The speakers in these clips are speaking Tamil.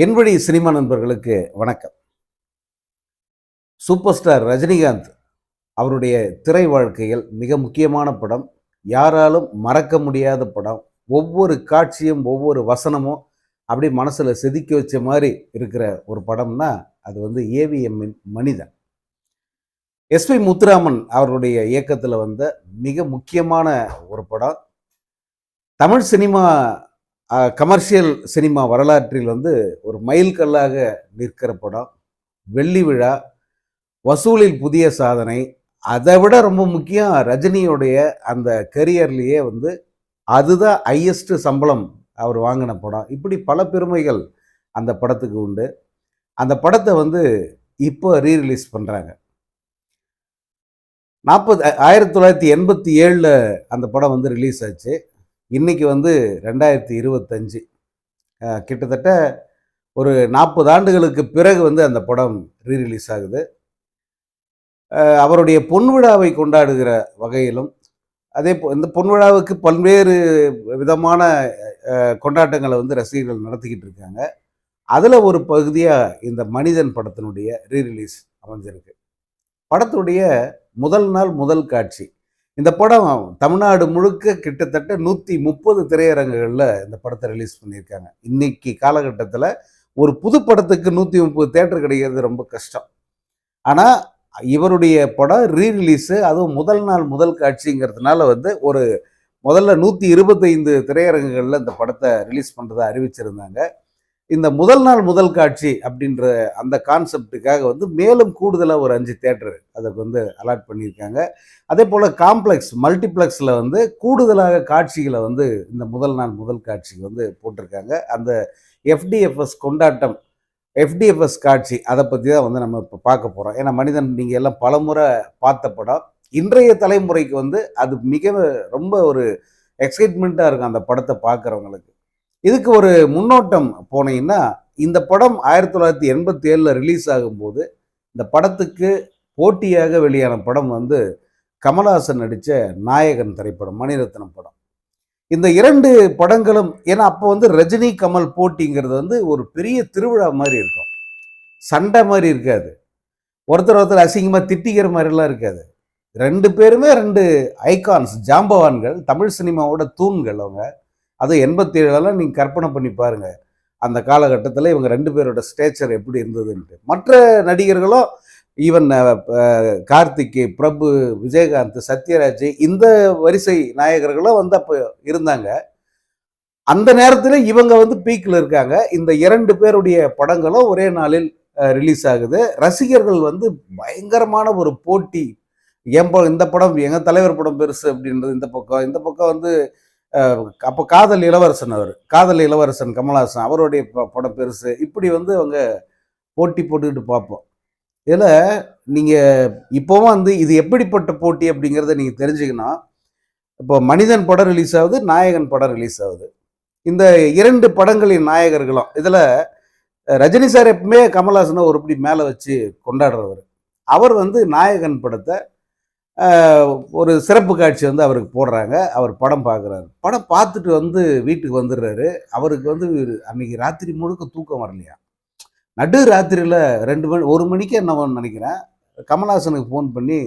என்வழி சினிமா நண்பர்களுக்கு வணக்கம். சூப்பர் ஸ்டார் ரஜினிகாந்த் அவருடைய திரை வாழ்க்கையில் மிக முக்கியமான படம் யாராலும் மறக்க முடியாத படம் ஒவ்வொரு காட்சியும் ஒவ்வொரு வசனமும் அப்படி மனசில் செதுக்கி வச்ச மாதிரி இருக்கிற ஒரு படம்னா அது வந்து ஏவிஎம்மின் மனிதன். எஸ்பி முத்துராமன் அவருடைய இயக்கத்தில் வந்த மிக முக்கியமான ஒரு படம். தமிழ் சினிமா கமர்ஷியல் சினிமா வரலாற்றில் வந்து ஒரு மைல்கல்லாக நிற்கிற படம் வெள்ளி விழா வசூலில் புதிய சாதனை அதை விட ரொம்ப முக்கியம் ரஜினியுடைய அந்த கெரியர்லேயே வந்து அதுதான் ஹையஸ்ட் சம்பளம் அவர் வாங்கின படம். இப்படி பல பெருமைகள் அந்த படத்துக்கு உண்டு. அந்த படத்தை வந்து இப்போ ரீரிலீஸ் பண்ணுறாங்க நாற்பது ஆயிரத்தி தொள்ளாயிரத்தி எண்பத்தி ஏழில் அந்த படம் வந்து ரிலீஸ் ஆச்சு. இன்னைக்கு வந்து ரெண்டாயிரத்தி இருபத்தஞ்சு. கிட்டத்தட்ட ஒரு நாற்பது ஆண்டுகளுக்கு பிறகு வந்து அந்த படம் ரீரிலீஸ் ஆகுது. அவருடைய பொன் விழாவை கொண்டாடுகிற வகையிலும் அதே போ இந்த பொன் விழாவுக்கு பல்வேறு விதமான கொண்டாட்டங்களை வந்து ரசிகர்கள் நடத்திக்கிட்டு இருக்காங்க. அதில் ஒரு பகுதியாக இந்த மனிதன் படத்தினுடைய ரீரிலீஸ் அமைஞ்சிருக்கு. படத்துடைய முதல் நாள் முதல் காட்சி. இந்த படம் தமிழ்நாடு முழுக்க கிட்டத்தட்ட நூற்றி முப்பது திரையரங்குகளில் இந்த படத்தை ரிலீஸ் பண்ணியிருக்காங்க. இன்னைக்கு காலகட்டத்தில் ஒரு புது படத்துக்கு நூற்றி முப்பது தேட்டர் கிடைக்கிறது ரொம்ப கஷ்டம். ஆனால் இவருடைய படம் ரீரிலீஸு அதுவும் முதல் நாள் முதல் காட்சிங்கிறதுனால வந்து ஒரு முதல்ல நூற்றி இருபத்தைந்து திரையரங்குகளில் இந்த படத்தை ரிலீஸ் பண்ணுறதை அறிவிச்சிருந்தாங்க. இந்த முதல் நாள் முதல் காட்சி அப்படின்ற அந்த கான்செப்டுக்காக வந்து மேலும் கூடுதலாக ஒரு அஞ்சு தேட்டர் அதுக்கு வந்து அலாட் பண்ணியிருக்காங்க. அதே போல் காம்ப்ளெக்ஸ் மல்டிப்ளெக்ஸில் வந்து கூடுதலாக காட்சிகளை வந்து இந்த முதல் நாள் முதல் காட்சிக்கு வந்து போட்டிருக்காங்க. அந்த எஃப்டிஎஃப்எஸ் கொண்டாட்டம் எஃப்டிஎஃப்எஸ் காட்சி அதை பற்றி தான் வந்து நம்ம இப்போ பார்க்க போகிறோம் ஏன்னா மனிதன் நீங்கள் எல்லாம் பலமுறை பார்த்த படம். இன்றைய தலைமுறைக்கு வந்து அது மிக ரொம்ப ஒரு எக்ஸைட்மெண்ட்டாக இருக்கும் அந்த படத்தை பார்க்குறவங்களுக்கு. இதுக்கு ஒரு முன்னோட்டம் போனீங்கன்னா இந்த படம் ஆயிரத்தி தொள்ளாயிரத்தி எண்பத்தி ஏழில் ரிலீஸ் ஆகும்போது இந்த படத்துக்கு போட்டியாக வெளியான படம் வந்து கமல்ஹாசன் நடித்த நாயகன் திரைப்படம் மணிரத்னம் படம். இந்த இரண்டு படங்களும் ஏன்னா அப்போ வந்து ரஜினி கமல் போட்டிங்கிறது வந்து ஒரு பெரிய திருவிழா மாதிரி இருக்கும். சண்டை மாதிரி இருக்காது. ஒருத்தர் ஒருத்தர் அசிங்கமாக திட்டிக்கிற மாதிரிலாம் இருக்காது. ரெண்டு பேருமே ரெண்டு ஐகான்ஸ் ஜாம்பவான்கள் தமிழ் சினிமாவோட தூண்கள் அவங்க. அது எண்பத்தி ஏழுலாம் நீங்கள் கற்பனை பண்ணி பாருங்கள் அந்த காலகட்டத்தில் இவங்க ரெண்டு பேரோட ஸ்டேச்சர் எப்படி இருந்ததுன்ட்டு. மற்ற நடிகர்களும் ஈவன் கார்த்திக் பிரபு விஜயகாந்த் சத்யராஜ் இந்த வரிசை நாயகர்களும் வந்து அப்போ இருந்தாங்க. அந்த நேரத்தில் இவங்க வந்து பீக்கில் இருக்காங்க. இந்த இரண்டு பேருடைய படங்களும் ஒரே நாளில் ரிலீஸ் ஆகுது. ரசிகர்கள் வந்து பயங்கரமான ஒரு போட்டி. என் இந்த படம் எங்கள் தலைவர் படம் பெருசு அப்படின்றது இந்த பக்கம் இந்த பக்கம் வந்து அப்போ காதல் இளவரசன் அவர். காதல் இளவரசன் கமல்ஹாசன் அவருடைய ப- படம் பெருசு. இப்படி வந்து அவங்க போட்டி போட்டுக்கிட்டு பார்ப்போம். இதில் நீங்கள் இப்போவும் வந்து இது எப்படிப்பட்ட போட்டி அப்படிங்கிறத நீங்கள் தெரிஞ்சுக்கணும். இப்போ மனிதன் படம் ரிலீஸ் ஆகுது நாயகன் படம் ரிலீஸ் ஆகுது. இந்த இரண்டு படங்களின் நாயகர்களும் இதில் ரஜினி சார் எப்பவுமே கமல்ஹாசனை ஒருபடி மேலே வச்சு கொண்டாடுறவர். அவர் வந்து நாயகன் படத்தை ஒரு சிறப்பு காட்சி வந்து அவருக்கு போடுறாங்க. அவர் படம் பார்க்குறாரு. படம் பார்த்துட்டு வந்து வீட்டுக்கு வந்துடுறாரு. அவருக்கு வந்து அன்னைக்கு ராத்திரி முழுக்க தூக்கம் வரலையா? நடு ராத்திரியில் ரெண்டு மணி ஒரு மணிக்கு என்னவன்னு நினைக்கிறேன். கமல்ஹாசனுக்கு ஃபோன் பண்ணி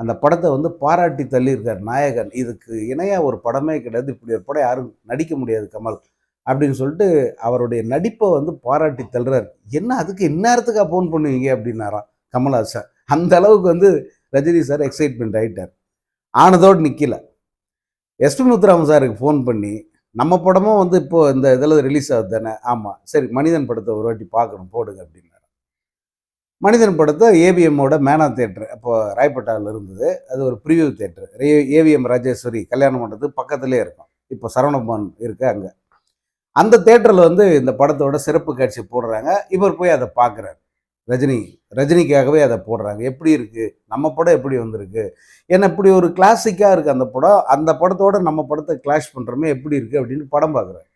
அந்த படத்தை வந்து பாராட்டி தள்ளியிருக்கார் நாயகன். இதுக்கு இணையாக ஒரு படமே கிடையாது. இப்படி ஒரு படம் யாரும் நடிக்க முடியாது கமல் அப்படின்னு சொல்லிட்டு அவருடைய நடிப்பை வந்து பாராட்டி தள்ளுறாரு. என்ன அதுக்கு இந்நேரத்துக்காக ஃபோன் பண்ணுவீங்க அப்படின்னாராம் கமல்ஹாசன். அந்த அளவுக்கு வந்து ரஜினி சார் எக்ஸைட்மெண்ட் ஆகிட்டார் ஆனதோடு நிற்கல எஸ்பி முத்துராமன் சாருக்கு ஃபோன் பண்ணி நம்ம படமும் வந்து இப்போது இந்த இதில் ரிலீஸ் ஆகுது தானே? ஆமாம் சரி மனிதன் படத்தை ஒரு வாட்டி பார்க்கணும் போடுங்க அப்படின்னாரு. மனிதன் படத்தை ஏபிஎம்மோட மேனா தேட்டர் அப்போது ராயப்பேட்டாவில் இருந்தது. அது ஒரு ப்ரிவியூ தேட்டர் ஏவிஎம் ராஜேஸ்வரி கல்யாண மண்டபத்துக்கு பக்கத்துலேயே இருக்கும். இப்போ சரவணபவன் இருக்குது அங்கே. அந்த தேட்டரில் வந்து இந்த படத்தோட சிறப்பு காட்சி போடுறாங்க. இவர் போய் அதை பார்க்குறாரு. ரஜினி ரஜினிக்காகவே அதை போடுறாங்க. எப்படி இருக்குது நம்ம படம் எப்படி வந்திருக்கு? ஏன்னா இப்படி ஒரு கிளாசிக்காக இருக்குது அந்த படம். அந்த படத்தோட நம்ம படத்தை கிளாஷ் பண்ணுறோமே எப்படி இருக்குது அப்படின்னு படம் பார்க்குறாரு.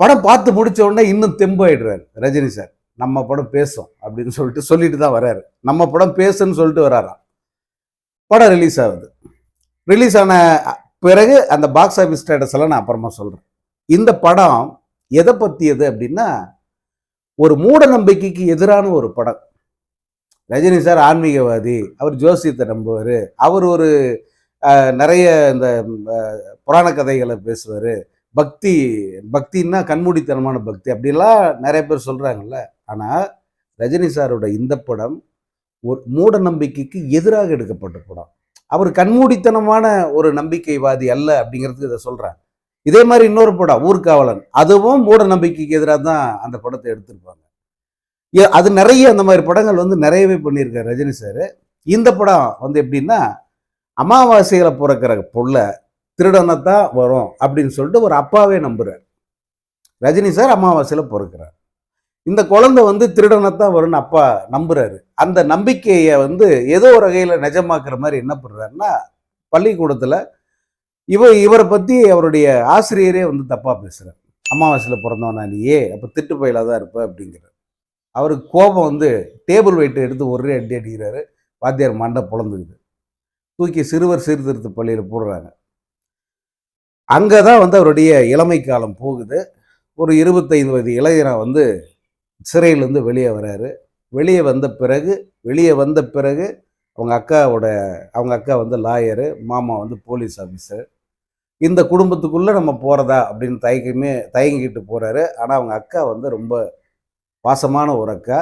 படம் பார்த்து முடித்த உடனே இன்னும் தெம்பாயிடுறாரு ரஜினி சார். நம்ம படம் பேசும் அப்படின்னு சொல்லிட்டு சொல்லிட்டு தான் வராரு நம்ம படம் பேசுன்னு சொல்லிட்டு வராராம் படம் ரிலீஸ் ஆகுது. ரிலீஸ் ஆன பிறகு அந்த பாக்ஸ் ஆஃபீஸ் ஸ்டேட்டஸ் எல்லாம் நான் அப்புறமா சொல்கிறேன் இந்த படம் எதை பற்றியது அப்படின்னா ஒரு மூட நம்பிக்கைக்கு எதிரான ஒரு படம். ரஜினி சார் ஆன்மீகவாதி அவர் ஜோசியத்தை நம்புவார் அவர் ஒரு நிறைய இந்த புராண கதைகளை பேசுவார். பக்தி பக்தின்னா கண்மூடித்தனமான பக்தி அப்படிலாம் நிறைய பேர் சொல்கிறாங்கல்ல ஆனால் ரஜினி சாரோட இந்த படம் ஒரு மூட நம்பிக்கைக்கு எதிராக எடுக்கப்பட்ட படம். அவர் கண்மூடித்தனமான ஒரு நம்பிக்கைவாதி அல்ல அப்படிங்கிறதுக்கு இதை சொல்கிறேன் இதே மாதிரி இன்னொரு படம் ஊர்காவலன் அதுவும் மூட நம்பிக்கைக்கு எதிராக தான் அந்த படத்தை எடுத்திருப்பாங்க. ஏ- அது நிறைய அந்த மாதிரி படங்கள் வந்து நிறையவே பண்ணியிருக்காரு ரஜினி சார். இந்த படம் வந்து எப்படின்னா அமாவாசையில் பிறக்கிற புள்ள திருடனைத்தான் வரும் அப்படின்னு சொல்லிட்டு ஒரு அப்பாவே நம்புகிறார் ரஜினி சார் அமாவாசையில் பிறக்கிறார். இந்த குழந்தை வந்து திருடனைத்தான் வரும்னு அப்பா நம்புறாரு. அந்த நம்பிக்கையை வந்து ஏதோ ஒரு வகையில் நிஜமாக்குற மாதிரி என்ன பண்ணுறாருன்னா பள்ளிக்கூடத்தில் இவ இவரை பற்றி அவருடைய ஆசிரியரே வந்து தப்பாக பேசுகிறார் அமாவாசையில் பிறந்தவனா நீயே அப்போ திட்டு பயிலாக தான் இருப்ப அப்படிங்கிறார். அவருக்கு கோபம் வந்து டேபிள் வெயிட்டு எடுத்து ஒரே அடி அடிக்கிறாரு. வாத்தியார் மண்டை பொழந்துக்குது தூக்கி சிறுவர் சீர்திருத்த பள்ளியில் போடுறாங்க. அங்கே தான் வந்து அவருடைய இளமை காலம் போகுது. ஒரு இருபத்தைந்து வயது இளைஞராக வந்து சிறையிலேருந்து வெளியே வராரு. வெளியே வந்த பிறகு வெளியே வந்த பிறகு அவங்க அக்காவோட அவங்க அக்கா வந்து லாயரு மாமா வந்து போலீஸ் ஆஃபீஸர் இந்த குடும்பத்துக்குள்ளே நம்ம போகிறதா அப்படின்னு தயக்கமே தயங்கிட்டு போகிறாரு ஆனால் அவங்க அக்கா வந்து ரொம்ப பாசமான ஒரு அக்கா.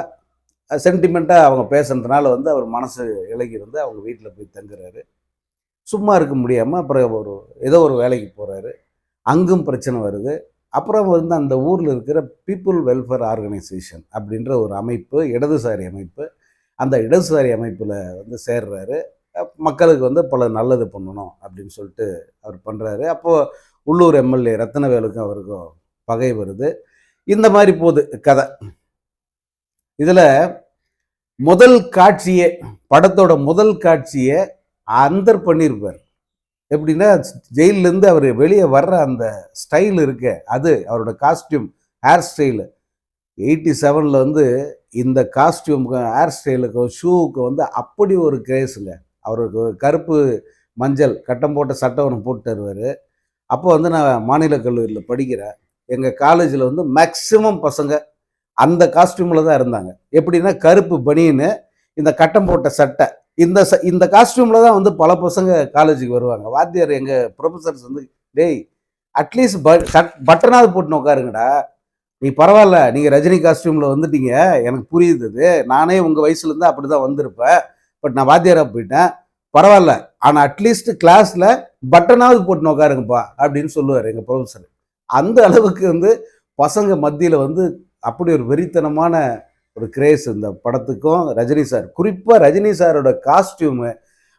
சென்டிமெண்ட்டாக அவங்க பேசுனதுனால வந்து அவர் மனசு இலகி வந்து அவங்க வீட்டில் போய் தங்குறாரு. சும்மா இருக்க முடியாமல் அப்புறம் ஒரு ஏதோ ஒரு வேலைக்கு போகிறாரு அங்கும் பிரச்சனை வருது. அப்புறம் வந்து அந்த ஊரில் இருக்கிற பீப்புள் வெல்ஃபேர் ஆர்கனைசேஷன் அப்படின்ற ஒரு அமைப்பு இடதுசாரி அமைப்பு. அந்த இடதுசாரி அமைப்பில் வந்து சேர்றாரு. மக்களுக்கு வந்து பல நல்லது பண்ணணும் அப்படின்னு சொல்லிட்டு அவர் பண்ணுறாரு அப்போது உள்ளூர் எம்எல்ஏ ரத்னவேலுக்கும் அவருக்கும் பகை வருது. இந்த மாதிரி போகுது கதை. இதில் முதல் காட்சியே படத்தோட முதல் காட்சியை அந்தர் பண்ணியிருப்பார் எப்படின்னா ஜெயிலேருந்து அவர் வெளியே வர்ற அந்த ஸ்டைல் இருக்க அது அவரோட காஸ்டியூம் ஹேர் ஸ்டைலு. எயிட்டி செவனில் வந்து இந்த காஸ்டியூமுக்கும் ஹேர் ஸ்டைலுக்கும் ஷூவுக்கு வந்து அப்படி ஒரு கிரேஸுங்க. அவருக்கு ஒரு கருப்பு மஞ்சள் கட்டம் போட்ட சட்டை ஒன்று போட்டு தருவார். அப்போ வந்து நான் மாநில கல்லூரியில் படிக்கிறேன். எங்கள் காலேஜில் வந்து மேக்சிமம் பசங்க அந்த காஸ்டியூமில் தான் இருந்தாங்க. எப்படின்னா கருப்பு பனியனு இந்த கட்டம் போட்ட சட்டை இந்த ச இந்த காஸ்டியூமில் தான் வந்து பல பசங்க காலேஜுக்கு வருவாங்க. வாத்தியார் எங்கள் ப்ரொஃபஸர்ஸ் வந்து டேய் அட்லீஸ்ட் ப சட் பட்டனாவது போட்டுன்னு உட்காருங்கடா. நீ பரவாயில்ல நீங்கள் ரஜினி காஸ்டியூமில் வந்துட்டீங்க. எனக்கு புரியுது அது நானே உங்கள் வயசுலேருந்து அப்படி தான் வந்திருப்பேன். பட் நான் வாத்தியாராக போயிட்டேன். பரவாயில்ல. ஆனால் அட்லீஸ்ட் கிளாஸில் பட்டனாவது போட்டுன்னு உட்காருங்கப்பா அப்படின்னு சொல்லுவார் எங்கள் ப்ரொஃபஸர் அந்த அளவுக்கு வந்து பசங்க மத்தியில் வந்து அப்படி ஒரு வெறித்தனமான ஒரு கிரேஸ் இந்த படத்துக்கும் ரஜினி சார் குறிப்பாக ரஜினி சாரோட காஸ்டியூமு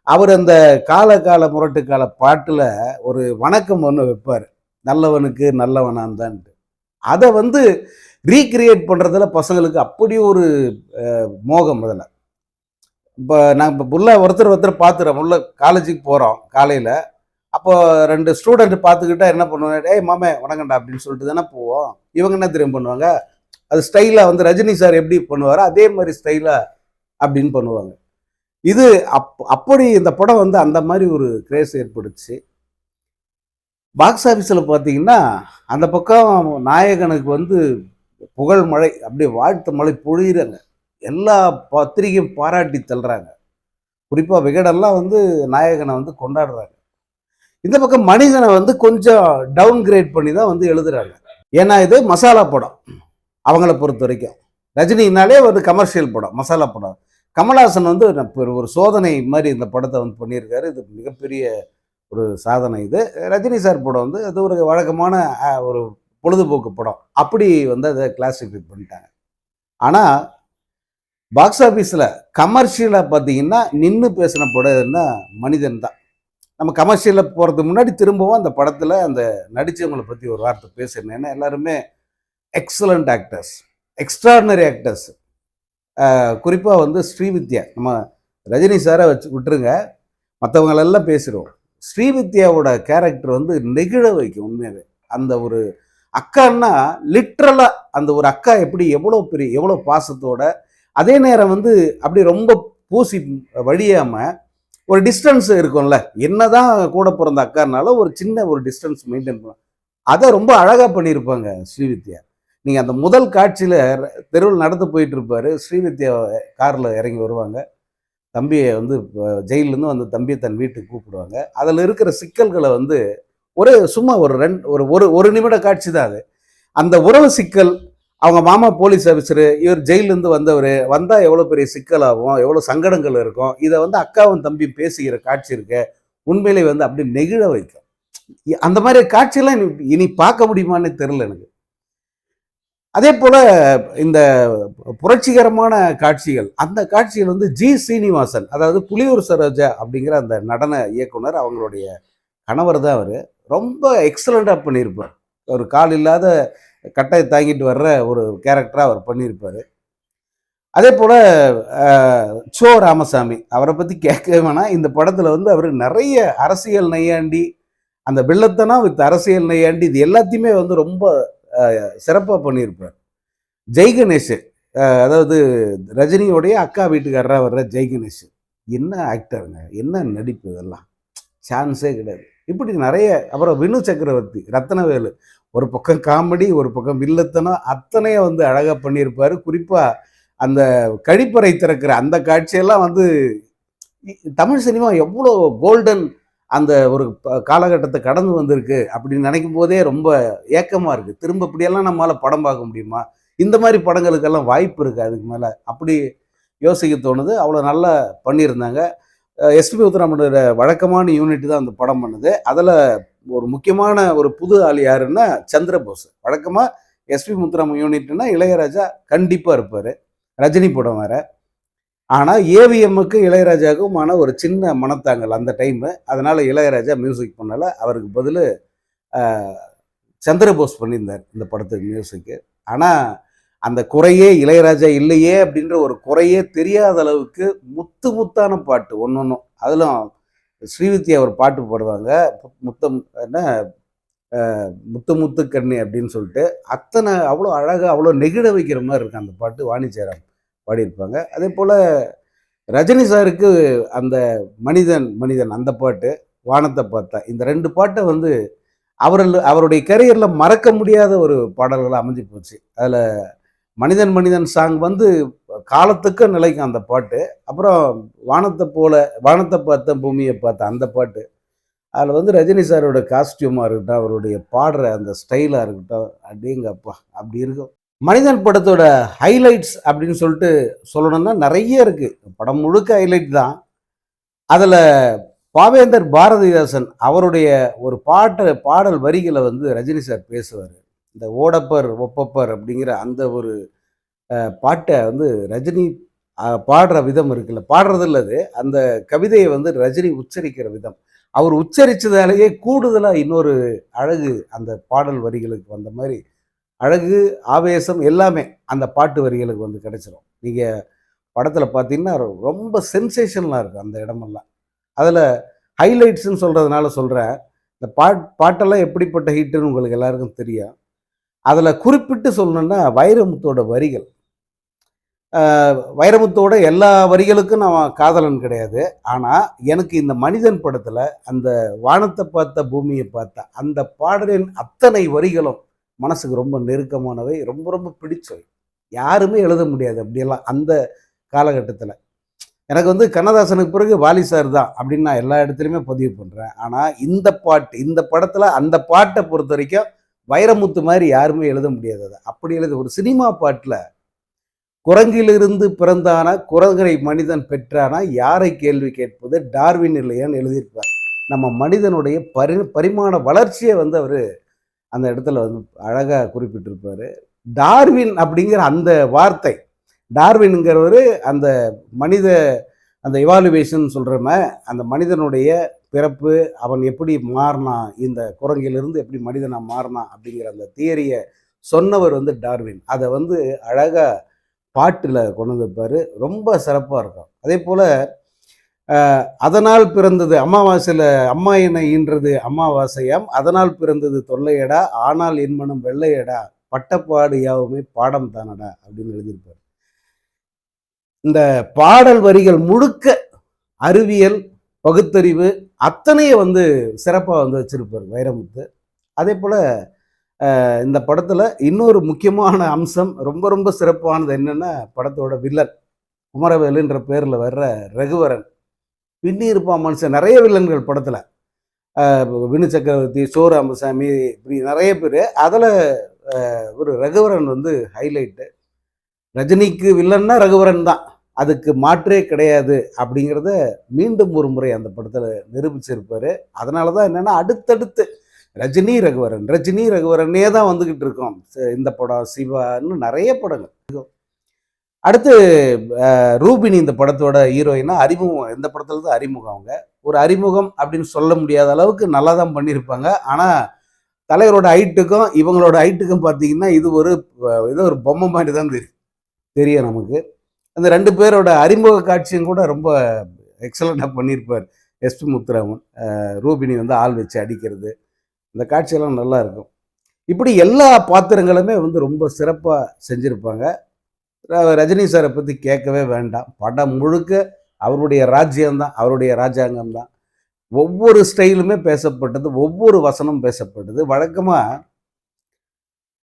அவர் அந்த கால கால முரட்டு கால பாட்டில் ஒரு வணக்கம் ஒன்று வைப்பார். நல்லவனுக்கு நல்லவனான் தான்ட்டு அதை வந்து ரீக்ரியேட் பண்ணுறதுல பசங்களுக்கு அப்படி ஒரு மோகம் அதில். இப்போ நான் இப்போ உள்ள ஒருத்தர் ஒருத்தர் பார்த்துறோம் உள்ள காலேஜுக்கு போகிறோம் காலையில். அப்போது ரெண்டு ஸ்டூடெண்ட் பார்த்துக்கிட்டா என்ன பண்ணுவாங்க ஏய் மாமே வணக்கண்டா அப்படின்னு சொல்லிட்டு தானே போவோம். இவங்க என்ன தெரியும் பண்ணுவாங்க அது ஸ்டைலாக வந்து ரஜினி சார் எப்படி பண்ணுவாரோ அதே மாதிரி ஸ்டைலாக அப்படின்னு பண்ணுவாங்க. இது அப் அப்படி இந்த படம் வந்து அந்த மாதிரி ஒரு கிரேஸ் ஏற்படுச்சு. பாக்ஸ் ஆஃபீஸில் பார்த்தீங்கன்னா அந்த பக்கம் நாயகனுக்கு வந்து புகழ் மழை அப்படியே வாழ்த்து மழை பொழியிறாங்க எல்லா பத்திரிகையும் பாராட்டி தள்ளுறாங்க. குறிப்பாக விகடெல்லாம் வந்து நாயகனை வந்து கொண்டாடுறாங்க. இந்த பக்கம் மனிதனை வந்து கொஞ்சம் டவுன் கிரேட் பண்ணி தான் வந்து எழுதுறாங்க. ஏன்னா இது மசாலா படம். அவங்கள பொறுத்த வரைக்கும். ரஜினினாலே ஒரு கமர்ஷியல் படம் மசாலா படம். கமல்ஹாசன் வந்து ஒரு- ஒரு சோதனை மாதிரி இந்த படத்தை வந்து பண்ணியிருக்காரு. இது மிகப்பெரிய ஒரு சாதனை இது. ரஜினி சார் படம் வந்து அது ஒரு வழக்கமான ஒரு பொழுதுபோக்கு படம். அப்படி வந்து அதை கிளாசிஃபை பண்ணிட்டாங்க. ஆனால் பாக்ஸ் ஆஃபீஸில் கமர்ஷியலாக பார்த்தீங்கன்னா நின்று பேசின படம்னா மனிதன் தான். நம்ம கமர்ஷியலில் போகிறதுக்கு முன்னாடி திரும்பவும் அந்த படத்தில் அந்த நடித்தவங்களை பற்றி ஒரு வார்த்தை பேசுகிறேன் ஏன்னா எல்லாருமே எக்ஸலண்ட் ஆக்டர்ஸ் எக்ஸ்ட்ராடினரி ஆக்டர்ஸ் குறிப்பாக வந்து ஸ்ரீவித்யா. நம்ம ரஜினி சாரை வச்சு விட்டுருங்க. மற்றவங்களெல்லாம் பேசிடுவோம் ஸ்ரீவித்யாவோட கேரக்டர் வந்து நெகிழ வைக்கும் உண்மையாகவே அந்த ஒரு அக்கான்னா லிட்ரலாக அந்த ஒரு அக்கா எப்படி எவ்வளோ பெரிய எவ்வளோ பாசத்தோட அதே நேரம் வந்து அப்படி ரொம்ப பூசி வழியாமல் ஒரு டிஸ்டன்ஸ் இருக்கும்ல. என்னதான் கூட பிறந்த அக்கானாலும் ஒரு சின்ன ஒரு டிஸ்டன்ஸ் மெயின்டைன் பண்ணலாம். அதை ரொம்ப அழகாக பண்ணியிருப்பாங்க ஸ்ரீவித்யா. நீங்கள் அந்த முதல் காட்சியில் தெருவில் நடந்து போயிட்டு இருப்பாரு ஸ்ரீவித்யா காரில் இறங்கி வருவாங்க. தம்பியை வந்து ஜெயிலேருந்து வந்து தம்பியை தன் வீட்டுக்கு கூப்பிடுவாங்க. அதில் இருக்கிற சிக்கல்களை வந்து ஒரு சும்மா ஒரு ரெண்டு ஒரு ஒரு ஒரு நிமிட காட்சி தான் அது. அந்த உறவு சிக்கல் அவங்க மாமா போலீஸ் ஆஃபீஸரு இவர் ஜெயிலேருந்து வந்தவர் வந்தால் எவ்வளோ பெரிய சிக்கலாகும் எவ்வளோ சங்கடங்கள் இருக்கும் இதை வந்து அக்காவும் தம்பியும் பேசுகிற காட்சி இருக்க உண்மையிலே வந்து அப்படி நெகிழ வைக்கும். அந்த மாதிரி காட்சியெல்லாம் இனி இனி பார்க்க முடியுமான்னு தெரில எனக்கு. அதே போல இந்த புரட்சிகரமான காட்சிகள் அந்த காட்சிகள் வந்து ஜி சீனிவாசன் அதாவது புலியூர் சரோஜா அப்படிங்கிற அந்த நடன இயக்குனர் அவங்களுடைய கணவர் தான் அவர். ரொம்ப எக்ஸலண்ட்டாக பண்ணியிருப்பார். ஒரு கால் இல்லாத கட்டை தாங்கிட்டு வர்ற ஒரு கேரக்டராக அவர் பண்ணியிருப்பார். அதே போல் சோ ராமசாமி அவரை பற்றி கேட்க வேணாம். இந்த படத்தில் வந்து அவர் நிறைய அரசியல் நையாண்டி அந்த வில்லத்தனம் வித் அரசியல் நையாண்டி இது எல்லாத்தையுமே வந்து ரொம்ப சிறப்பாக பண்ணியிருப்பார். ஜெய்கணேஷு அதாவது ரஜினியோடைய அக்கா வீட்டுக்காரராக வர்ற ஜெய்கணேஷு என்ன ஆக்டருங்க என்ன நடிப்பு இதெல்லாம்? சான்ஸே கிடையாது. இப்படி நிறைய அப்புறம் வினு சக்கரவர்த்தி ரத்னவேலு ஒரு பக்கம் காமெடி ஒரு பக்கம் வில்லத்தனம் அத்தனையை வந்து அழகாக பண்ணியிருப்பார். குறிப்பாக அந்த கழிப்பறை திறக்கிற அந்த காட்சியெல்லாம் வந்து தமிழ் சினிமா எவ்வளோ கோல்டன் அந்த ஒரு காலகட்டத்தை கடந்து வந்திருக்கு அப்படின்னு நினைக்கும் போதே ரொம்ப ஏக்கமாக இருக்குது திரும்ப இப்படியெல்லாம் நம்மளால் படம் பார்க்க முடியுமா? இந்த மாதிரி படங்களுக்கெல்லாம் வாய்ப்பு இருக்குது அதுக்கு மேலே. அப்படி யோசிக்க தோணுது. அவ்வளோ நல்லா பண்ணியிருந்தாங்க. எஸ்பி உத்தராமனோட வழக்கமான யூனிட் தான் அந்த படம் பண்ணுது. அதில் ஒரு முக்கியமான ஒரு புது ஆள் யாருன்னா சந்திரபோஸ். வழக்கமாக எஸ்பி முத்துராம யூனிட்னா இளையராஜா கண்டிப்பாக இருப்பார். ரஜினி படம் வேற. ஆனால் ஏவிஎம்முக்கு இளையராஜாவுக்குமான ஒரு சின்ன மனத்தாங்கல் அந்த டைமு அதனால் இளையராஜா மியூசிக் பண்ணலை. அவருக்கு பதில் சந்திரபோஸ் பண்ணியிருந்தார் இந்த படத்துக்கு மியூசிக்கு ஆனால் அந்த குறையே இளையராஜா இல்லையே அப்படின்ற ஒரு குறையே தெரியாத அளவுக்கு முத்து முத்தான பாட்டு ஒன்று ஒன்றும் அதிலும் ஸ்ரீவித்யா ஒரு பாட்டு பாடுவாங்க. முத்தம் என்ன? முத்து முத்து கண்ணி அப்படின்னு சொல்லிட்டு அத்தனை அவ்வளோ அழகாக அவ்வளோ நெகிழ வைக்கிற மாதிரி இருக்கு அந்த பாட்டு வாணி பாடியிருப்பாங்க. அதே போல் ரஜினி சாருக்கு அந்த மனிதன் மனிதன் அந்த பாட்டு வானத்தை பார்த்தா இந்த ரெண்டு பாட்டை வந்து அவரில் அவருடைய கரியரில் மறக்க முடியாத ஒரு பாடல்களாக அமைஞ்சு போச்சு. அதில் மனிதன் மனிதன் சாங் வந்து காலத்துக்கு நிலைக்கும் அந்த பாட்டு. அப்புறம் வானத்தை போல வானத்தை பார்த்த பூமியை பார்த்த அந்த பாட்டு. அதில் வந்து ரஜினி சாரோட காஸ்டியூமாக இருக்கட்டும் அவருடைய பாடுற அந்த ஸ்டைலாக இருக்கட்டும் அப்படிங்கப்பா அப்படி இருக்கும். மனிதன் படத்தோட ஹைலைட்ஸ் அப்படின்னு சொல்லிட்டு சொல்லணும்னா நிறைய இருக்குது படம் முழுக்க ஹைலைட் தான். அதில் பாவேந்தர் பாரதிதாசன் அவருடைய ஒரு பாட்டு பாடல் வரிகளை வந்து ரஜினி சார் பேசுவார். இந்த ஓடப்பர் ஒப்பப்பர் அப்படிங்கிற அந்த ஒரு பாட்டை வந்து ரஜினி பாடுற விதம் இருக்குல்ல. பாடுறது அந்த கவிதையை வந்து ரஜினி உச்சரிக்கிற விதம். அவர் உச்சரித்ததாலேயே கூடுதலாக இன்னொரு அழகு அந்த பாடல் வரிகளுக்கு வந்த மாதிரி அழகு ஆவேசம் எல்லாமே அந்த பாட்டு வரிகளுக்கு வந்து கிடைச்சிரும். நீங்கள் படத்தில் பார்த்தீங்கன்னா ரொம்ப சென்சேஷனலாக இருக்குது அந்த இடமெல்லாம். அதில் ஹைலைட்ஸ்ன்னு சொல்கிறதுனால சொல்கிறேன் இந்த பாட் பாட்டெல்லாம் எப்படிப்பட்ட ஹிட்டுன்னு உங்களுக்கு எல்லாருக்கும் தெரியும். அதில் குறிப்பிட்டு சொல்லணுன்னா வைரமுத்தோட வரிகள். வைரமுத்தோட எல்லா வரிகளுக்கும் நான் காதலன் கிடையாது. ஆனால் எனக்கு இந்த மனிதன் படத்தில் அந்த வானத்தை பார்த்த பூமியை பார்த்த அந்த பாடலின் அத்தனை வரிகளும் மனசுக்கு ரொம்ப நெருக்கமானவை ரொம்ப ரொம்ப பிடிச்சவை. யாருமே எழுத முடியாது அப்படியெல்லாம் அந்த காலகட்டத்தில். எனக்கு வந்து கண்ணதாசனுக்கு பிறகு வாலி சார் தான் அப்படின்னு நான் எல்லா இடத்துலையுமே பதிவு பண்ணுறேன் ஆனால் இந்த பாட்டு இந்த படத்தில் அந்த பாட்டை பொறுத்த வரைக்கும் வைரமுத்து மாதிரி யாருமே எழுத முடியாது அதை. அப்படி எழுத ஒரு சினிமா பாட்டில் குரங்கிலிருந்து பிறந்தானா குரங்கரை மனிதன் பெற்றானா யாரை கேள்வி கேட்பது டார்வின் இல்லையான்னு எழுதியிருப்பார். நம்ம மனிதனுடைய பரி பரிமாண வளர்ச்சியை வந்து அவர் அந்த இடத்துல வந்து அழகாக குறிப்பிட்டிருப்பார். டார்வின் அப்படிங்கிற அந்த வார்த்தை டார்வின்ங்கிறவர் அந்த மனித அந்த இவாலுவேஷன் சொல்கிறோம அந்த மனிதனுடைய பிறப்பு அவன் எப்படி மாறினான் இந்த குரங்கிலிருந்து எப்படி மனிதனாக மாறினான் அப்படிங்கிற அந்த தியரியை சொன்னவர் வந்து டார்வின். அதை வந்து அழகாக பாட்டில் கொண்டு வந்திருப்பார். ரொம்ப சிறப்பாக இருக்கும். அதே போல் அதனால் பிறந்தது அமாவாசையில் அம்மா என்னை ஈன்றது அமாவாசையாம். அதனால் பிறந்தது தொல்லையடா ஆனால் என்மனம் வெள்ளையடா பட்டப்பாடு யாவுமே பாடம் தானடா அப்படின்னு எழுதியிருப்பார். இந்த பாடல் வரிகள் முழுக்க அறிவியல் பகுத்தறிவு அத்தனையை வந்து சிறப்பாக வந்து வச்சுருப்பார் வைரமுத்து. அதே போல் இந்த படத்தில் இன்னொரு முக்கியமான அம்சம் ரொம்ப ரொம்ப சிறப்பானது என்னென்னா படத்தோட வில்லன் குமரவேலுன்ற பேரில் வர்ற ரகுவரன். பின்னி இருப்பான் மனுஷன். நிறைய வில்லன்கள் படத்தில். வினு சக்கரவர்த்தி சோ ராமசாமி இப்படி நிறைய பேர். அதில் ஒரு ரகுவரன் வந்து ஹைலைட்டு. ரஜினிக்கு வில்லன்னா ரகுவரன் தான். அதுக்கு மாற்றே கிடையாது அப்படிங்கிறத மீண்டும் ஒரு முறை அந்த படத்தில் நிரூபிச்சிருப்பார். அதனால தான் என்னென்னா அடுத்தடுத்து ரஜினி ரகுவரன். ரஜினி ரகுவரனே தான் வந்துக்கிட்டு இருக்கோம். இந்த படம் சிவான்னு நிறைய படங்கள். அடுத்து ரூபினி இந்த படத்தோட ஹீரோயினா அறிமுகம் இந்த படத்துல தான் அறிமுகம் அவங்க. ஒரு அறிமுகம் அப்படின்னு சொல்ல முடியாத அளவுக்கு நல்லா தான் பண்ணியிருப்பாங்க. ஆனால் தலைவரோட ஹைட்டுக்கும் இவங்களோட ஹைட்டுக்கும் பார்த்தீங்கன்னா இது ஒரு இது ஒரு பொம்மை மாதிரி தான் தெரியும் தெரியும் நமக்கு. அந்த ரெண்டு பேரோட அறிமுக காட்சியும் கூட ரொம்ப எக்ஸலண்ட்டாக பண்ணியிருப்பார். எஸ்பி முத்துராமன் ரூபினி வந்து ஆள் வச்சு அடிக்கிறது. இந்த காட்சியெல்லாம் நல்லா இருக்கும். இப்படி எல்லா பாத்திரங்களுமே வந்து ரொம்ப சிறப்பாக செஞ்சுருப்பாங்க. ர- ரஜினி சாரை பற்றி கேட்கவே வேண்டாம். படம் முழுக்க அவருடைய ராஜ்யம்தான் அவருடைய ராஜாங்கம் தான். ஒவ்வொரு ஸ்டைலுமே பேசப்பட்டது ஒவ்வொரு வசனம் பேசப்பட்டது. வழக்கமாக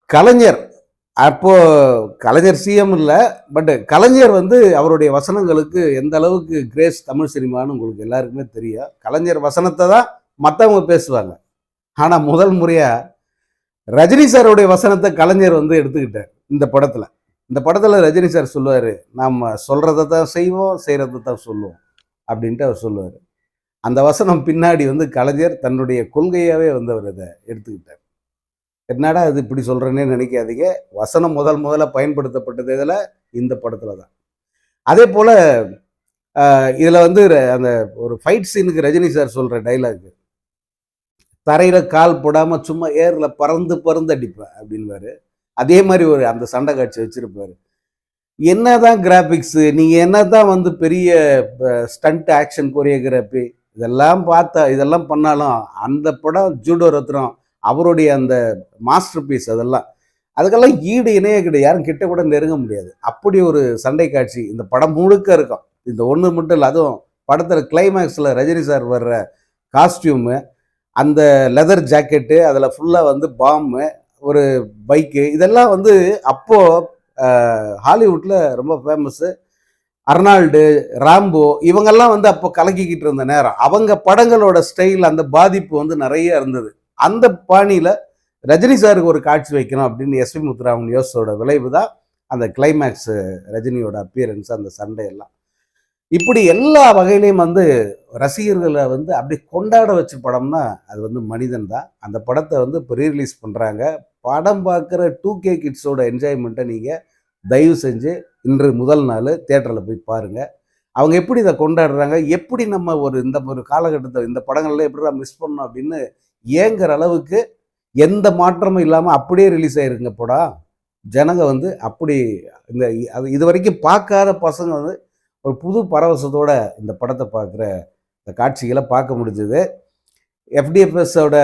கலைஞர் அப்போது கலைஞர் சிஎம் இல்லை பட் கலைஞர் வந்து அவருடைய வசனங்களுக்கு எந்த அளவுக்கு கிரேஸ் தமிழ் சினிமான்னு உங்களுக்கு எல்லாருக்குமே தெரியும். கலைஞர் வசனத்தை தான் மற்றவங்க பேசுவாங்க. ஆனால் முதல் முறையாக ரஜினி சாருடைய வசனத்தை கலைஞர் வந்து எடுத்துக்கிட்டார் இந்த படத்தில். இந்த படத்தில் ரஜினி சார் சொல்லுவார் நம்ம சொல்கிறத தான் செய்வோம் செய்கிறத தான் சொல்லுவோம் அப்படின்ட்டு அவர் சொல்லுவார். அந்த வசனம் பின்னாடி வந்து கலைஞர் தன்னுடைய கொள்கையாகவே வந்து அவர் அதை எடுத்துக்கிட்டார். என்னடா இது இப்படி சொல்கிறேன்னே நினைக்காதீங்க. வசனம் முதல் முதல்ல பயன்படுத்தப்பட்டது இதில் இந்த படத்தில் தான். அதே போல் இதில் வந்து அந்த ஒரு ஃபைட் சீனுக்கு ரஜினி சார் சொல்கிற டைலாக் தரையில் கால் போடாமல் சும்மா ஏரில் பறந்து பறந்து அடிப்பேன் அப்படின்வாரு அதே மாதிரி ஒரு அந்த சண்டை காட்சி வச்சுருப்பார். என்ன தான் கிராஃபிக்ஸு நீங்கள் என்ன தான் வந்து பெரிய ஸ்டண்ட் ஆக்ஷன் கொரியோகிராஃபி இதெல்லாம் பார்த்தா இதெல்லாம் பண்ணாலும் அந்த படம் ஜூடோ ரத்னம் அவருடைய அந்த மாஸ்டர் பீஸ் அதெல்லாம். அதுக்கெல்லாம் ஈடு இணையே கிடையாது. யாரும் கிட்ட கூட நெருங்க முடியாது. அப்படி ஒரு சண்டை காட்சி. இந்த படம் முழுக்க இருக்கும். இந்த ஒன்று மட்டும் இல்லை அதுவும் படத்தில் கிளைமேக்ஸில் ரஜினி சார் வர்ற காஸ்டியூமு அந்த லெதர் ஜாக்கெட்டு அதில் ஃபுல்லாக வந்து பாம்பு ஒரு பைக்கு இதெல்லாம் வந்து அப்போது ஹாலிவுட்டில் ரொம்ப ஃபேமஸ்ஸு அர்னால்டு ராம்போ இவங்கெல்லாம் வந்து அப்போ கலக்கிக்கிட்டு இருந்த நேரம். அவங்க படங்களோட ஸ்டைல் அந்த பாதிப்பு வந்து நிறைய இருந்தது. அந்த பாணியில் ரஜினி சாருக்கு ஒரு காட்சி வைக்கணும் அப்படின்னு எஸ்வி முத்துராமன் யோசோட விளைவு தான் அந்த கிளைமேக்ஸ் ரஜினியோட அப்பியரன்ஸ் அந்த சண்டை எல்லாம் இப்படி எல்லா வகையிலையும் வந்து ரசிகர்களை வந்து அப்படி கொண்டாட வச்ச படம்னா அது வந்து மனிதன் தான் அந்த படத்தை வந்து இப்போ ரீரிலீஸ் பண்ணுறாங்க படம் பார்க்குற டூ கே கிட்ஸோட என்ஜாய்மெண்ட்டை நீங்கள் தயவு செஞ்சு இன்று முதல் நாள் தேட்டரில் போய் பாருங்கள் அவங்க எப்படி இதை கொண்டாடுறாங்க? எப்படி நம்ம ஒரு இந்த ஒரு காலகட்டத்தை இந்த படங்கள்லாம் எப்படி மிஸ் பண்ணோம் அப்படின்னு ஏங்குற அளவுக்கு எந்த மாற்றமும் இல்லாமல் அப்படியே ரிலீஸ் ஆயிருங்க படம் ஜனங்க வந்து அப்படி இந்த அது இது வரைக்கும் பார்க்காத பசங்க வந்து ஒரு புது பரவசத்தோட இந்த படத்தை பார்க்குற இந்த காட்சிகளை பார்க்க முடிஞ்சது. எஃப்டிஎஃப்எஸோட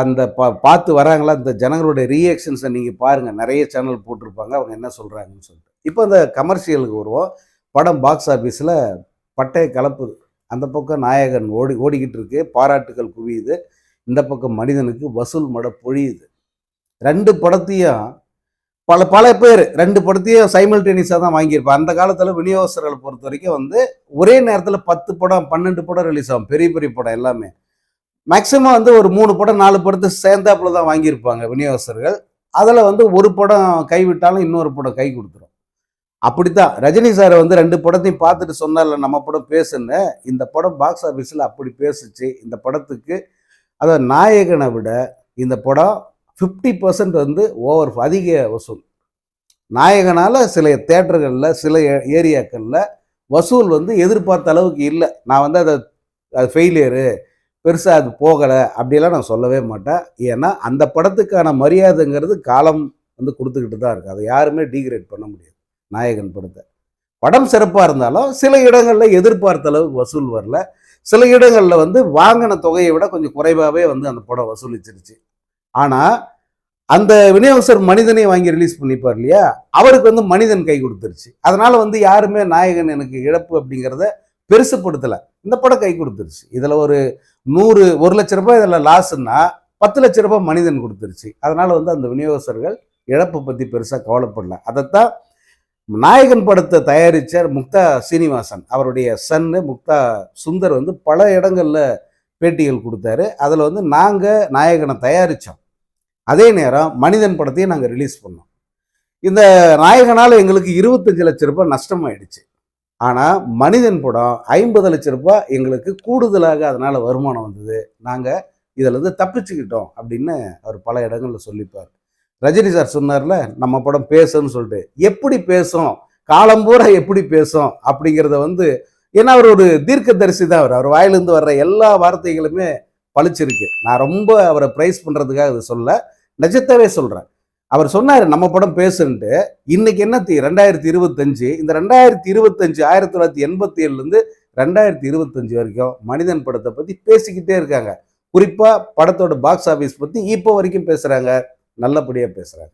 அந்த பா பார்த்து வராங்களா இந்த ஜனங்களுடைய ரியாக்ஷன்ஸை நீங்கள் பாருங்கள் நிறைய சேனல் போட்டிருப்பாங்க. அவங்க என்ன சொல்கிறாங்கன்னு சொல்லிட்டு. இப்போ அந்த கமர்ஷியலுக்கு வருவோம். படம் பாக்ஸ் ஆஃபீஸில் பட்டைய கலப்புது அந்த பக்கம் நாயகன் ஓடி ஓடிக்கிட்டு இருக்கு. பாராட்டுகள் குவியுது. இந்த பக்கம் மனிதனுக்கு வசூல் மட பொழியுது. ரெண்டு படத்தையும் பல பல பேர் ரெண்டு படத்தையும் சைமல்டேனியஸாக தான் வாங்கியிருப்பாங்க. அந்த காலத்தில் விநியோகஸ்தர்களை பொறுத்த வரைக்கும் வந்து ஒரே நேரத்தில் பத்து படம் பன்னெண்டு படம் ரிலீஸ் ஆகும். பெரிய பெரிய படம் எல்லாமே. மேக்ஸிமம் வந்து ஒரு மூணு படம் நாலு படத்தை சேர்ந்தாப்புல தான் வாங்கியிருப்பாங்க விநியோகஸ்தர்கள். அதில் வந்து ஒரு படம் கைவிட்டாலும் இன்னொரு படம் கை கொடுத்துரும். அப்படித்தான். ரஜினி சாரை வந்து ரெண்டு படத்தையும் பார்த்துட்டு சொன்னார்ல நம்ம படம் பேசுன்னு. இந்த படம் பாக்ஸ் ஆஃபீஸில் அப்படி பேசுச்சு. இந்த படத்துக்கு அதை நாயகனை விட இந்த படம் ஃபிஃப்டி பர்சன்ட் வந்து ஓவர் அதிக வசூல். நாயகனால் சில தேட்டர்களில் சில ஏரியாக்களில் வசூல் வந்து எதிர்பார்த்த அளவுக்கு இல்லை. நான் வந்து அதை அது ஃபெயிலியரு பெருசாக அது போகலை அப்படிலாம் நான் சொல்லவே மாட்டேன். ஏன்னா அந்த படத்துக்கான மரியாதைங்கிறது காலம் வந்து கொடுத்துக்கிட்டு தான் இருக்குது அதை யாருமே டீக்ரேட் பண்ண முடியாது நாயகன் படத்தை. படம் சிறப்பாக இருந்தாலும் சில இடங்களில் எதிர்பார்த்த அளவுக்கு வசூல் வரல. சில இடங்களில் வந்து வாங்கின தொகையை விட கொஞ்சம் குறைவாகவே வந்து அந்த படம் வசூலிச்சிருச்சு. ஆனால் அந்த விநியோகஸ்தர் மனிதனை வாங்கி ரிலீஸ் பண்ணிப்பார் இல்லையா? அவருக்கு வந்து மனிதன் கை கொடுத்துருச்சு. அதனால் வந்து யாருமே நாயகன் எனக்கு இழப்பு அப்படிங்கிறத பெருசுப்படுத்தலை. இந்த படம் கை கொடுத்துருச்சு. இதில் ஒரு நூறு ஒரு லட்ச ரூபாய் இதில் லாஸ்ன்னா பத்து லட்ச ரூபாய் மனிதன் கொடுத்துருச்சு. அதனால் வந்து அந்த விநியோகஸ்தர்கள் இழப்பை பற்றி பெருசாக கவலைப்படல. அதைத்தான் நாயகன் படத்தை தயாரித்தார் முக்தா சீனிவாசன். அவருடைய சன்னு முக்தா சுந்தர் வந்து பல இடங்களில் பேட்டிகள் கொடுத்தாரு. அதில் வந்து நாங்கள் நாயகனை தயாரித்தோம் அதே நேரம் மனிதன் படத்தையும் நாங்கள் ரிலீஸ் பண்ணோம். இந்த நாயகனால் எங்களுக்கு இருபத்தஞ்சு லட்ச ரூபாய் நஷ்டமாயிடுச்சு. ஆனால் மனிதன் படம் ஐம்பது லட்ச ரூபாய் எங்களுக்கு கூடுதலாக அதனால் வருமானம் வந்தது. நாங்கள் இதில் இருந்து தப்பிச்சுக்கிட்டோம் அப்படின்னு அவர் பல இடங்களில் சொல்லிப்பார். ரஜினி சார் சொன்னார்ல நம்ம படம் பேசுன்னு சொல்லிட்டு. எப்படி பேசும் காலம்பூரா எப்படி பேசும் அப்படிங்கிறத வந்து ஏன்னா அவர் ஒரு தீர்க்கதரிசி தான் அவர். அவர் வாயிலிருந்து வர்ற எல்லா வார்த்தைகளுமே பழிச்சிருக்கு நான் ரொம்ப அவரை ப்ரைஸ் பண்ணுறதுக்காக இது சொல்ல நிஜத்தவே சொல்கிறேன் அவர் சொன்னார் நம்ம படம் பேசுன்ட்டு. இன்னைக்கு என்ன தி- ரெண்டாயிரத்தி இருபத்தஞ்சு இந்த ரெண்டாயிரத்தி இருபத்தஞ்சு ஆயிரத்தி தொள்ளாயிரத்தி எண்பத்தி ஏழுலேருந்து ரெண்டாயிரத்தி இருபத்தஞ்சு வரைக்கும் மனிதன் படத்தை பற்றி பேசிக்கிட்டே இருக்காங்க. குறிப்பாக படத்தோட பாக்ஸ் ஆஃபீஸ் பற்றி இப்போ வரைக்கும் பேசுகிறாங்க நல்லபடியாக பேசுகிறாங்க